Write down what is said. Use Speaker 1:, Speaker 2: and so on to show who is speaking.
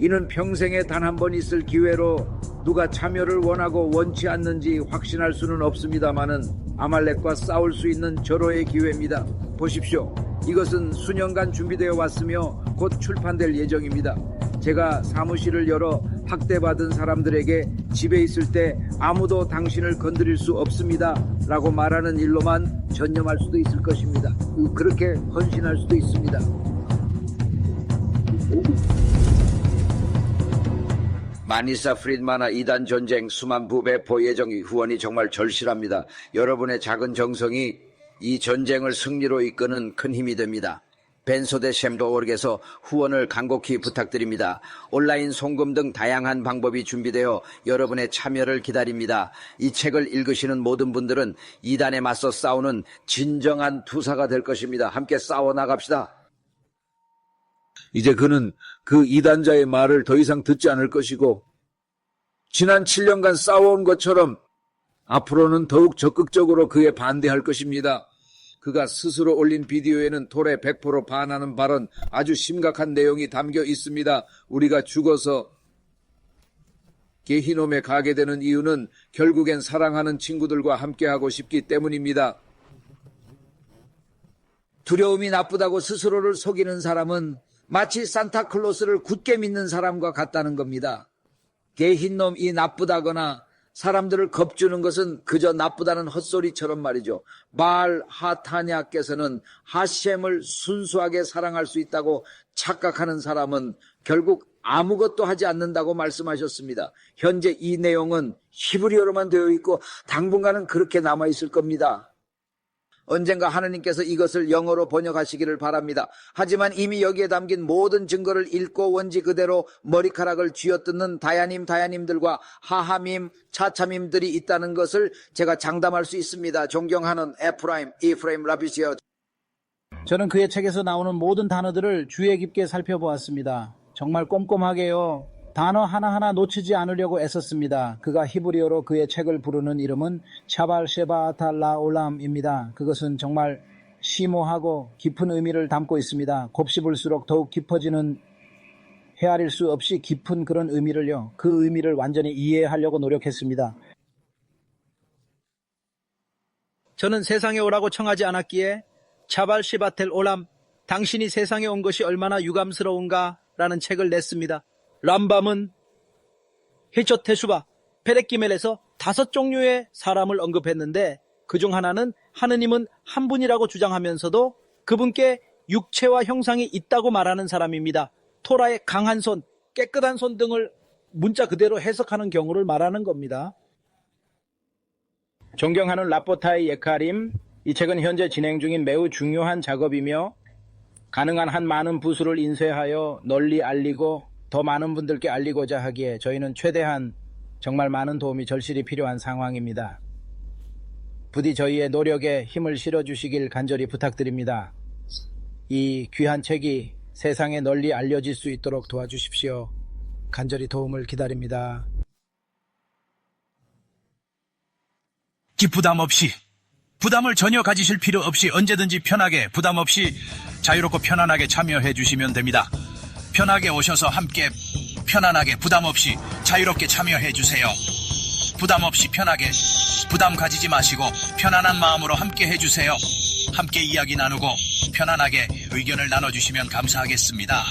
Speaker 1: 이는 평생에 단 한 번 있을 기회로 누가 참여를 원하고 원치 않는지 확신할 수는 없습니다마는 아말렉과 싸울 수 있는 절호의 기회입니다. 보십시오. 이것은 수년간 준비되어 왔으며 곧 출판될 예정입니다. 제가 사무실을 열어 학대받은 사람들에게 집에 있을 때 아무도 당신을 건드릴 수 없습니다. 라고 말하는 일로만 전념할 수도 있을 것입니다. 그렇게 헌신할 수도 있습니다. 마니사 프리드마나 이단 전쟁 수만 부배 보예정이 후원이 정말 절실합니다. 여러분의 작은 정성이 이 전쟁을 승리로 이끄는 큰 힘이 됩니다. 벤소대 샘도월에서 후원을 간곡히 부탁드립니다. 온라인 송금 등 다양한 방법이 준비되어 여러분의 참여를 기다립니다. 이 책을 읽으시는 모든 분들은 이단에 맞서 싸우는 진정한 투사가 될 것입니다. 함께 싸워 나갑시다. 이제 그는 그 이단자의 말을 더 이상 듣지 않을 것이고 지난 7년간 싸워온 것처럼 앞으로는 더욱 적극적으로 그에 반대할 것입니다. 그가 스스로 올린 비디오에는 톨에 100% 반하는 발언 아주 심각한 내용이 담겨 있습니다. 우리가 죽어서 게히놈에 가게 되는 이유는 결국엔 사랑하는 친구들과 함께하고 싶기 때문입니다. 두려움이 나쁘다고 스스로를 속이는 사람은 마치 산타클로스를 굳게 믿는 사람과 같다는 겁니다. 개흰놈이 나쁘다거나 사람들을 겁주는 것은 그저 나쁘다는 헛소리처럼 말이죠. 말 하타냐께서는 하셈을 순수하게 사랑할 수 있다고 착각하는 사람은 결국 아무것도 하지 않는다고 말씀하셨습니다. 현재 이 내용은 히브리어로만 되어 있고 당분간은 그렇게 남아 있을 겁니다. 언젠가 하느님께서 이것을 영어로 번역하시기를 바랍니다. 하지만 이미 여기에 담긴 모든 증거를 읽고 원지 그대로 머리카락을 쥐어뜯는 다야님 다야님들과 하하밈 차차밈들이 있다는 것을 제가 장담할 수 있습니다. 존경하는 에프라임 이프라임 라비시어
Speaker 2: 저는 그의 책에서 나오는 모든 단어들을 주의 깊게 살펴보았습니다. 정말 꼼꼼하게요. 단어 하나하나 놓치지 않으려고 애썼습니다. 그가 히브리어로 그의 책을 부르는 이름은 차발 쉐바탈라 올람입니다. 그것은 정말 심오하고 깊은 의미를 담고 있습니다. 곱씹을수록 더욱 깊어지는 헤아릴 수 없이 깊은 그런 의미를요. 그 의미를 완전히 이해하려고 노력했습니다. 저는 세상에 오라고 청하지 않았기에 차발 시바텔 올람, 당신이 세상에 온 것이 얼마나 유감스러운가 라는 책을 냈습니다. 람밤은 히초 테슈바, 페레키멜에서 다섯 종류의 사람을 언급했는데 그 중 하나는 하느님은 한 분이라고 주장하면서도 그분께 육체와 형상이 있다고 말하는 사람입니다. 토라의 강한 손, 깨끗한 손 등을 문자 그대로 해석하는 경우를 말하는 겁니다. 존경하는 라포타의 예카림, 이 책은 현재 진행 중인 매우 중요한 작업이며 가능한 한 많은 부수를 인쇄하여 널리 알리고 더 많은 분들께 알리고자 하기에 저희는 최대한 정말 많은 도움이 절실히 필요한 상황입니다. 부디 저희의 노력에 힘을 실어주시길 간절히 부탁드립니다. 이 귀한 책이 세상에 널리 알려질 수 있도록 도와주십시오. 간절히 도움을 기다립니다.
Speaker 3: 기부담 없이 부담을 전혀 가지실 필요 없이 언제든지 편하게 부담 없이 자유롭고 편안하게 참여해 주시면 됩니다. 편하게 오셔서 함께 편안하게 부담 없이 자유롭게 참여해 주세요. 부담 없이 편하게 부담 가지지 마시고 편안한 마음으로 함께 해 주세요. 함께 이야기 나누고 편안하게 의견을 나눠 주시면 감사하겠습니다.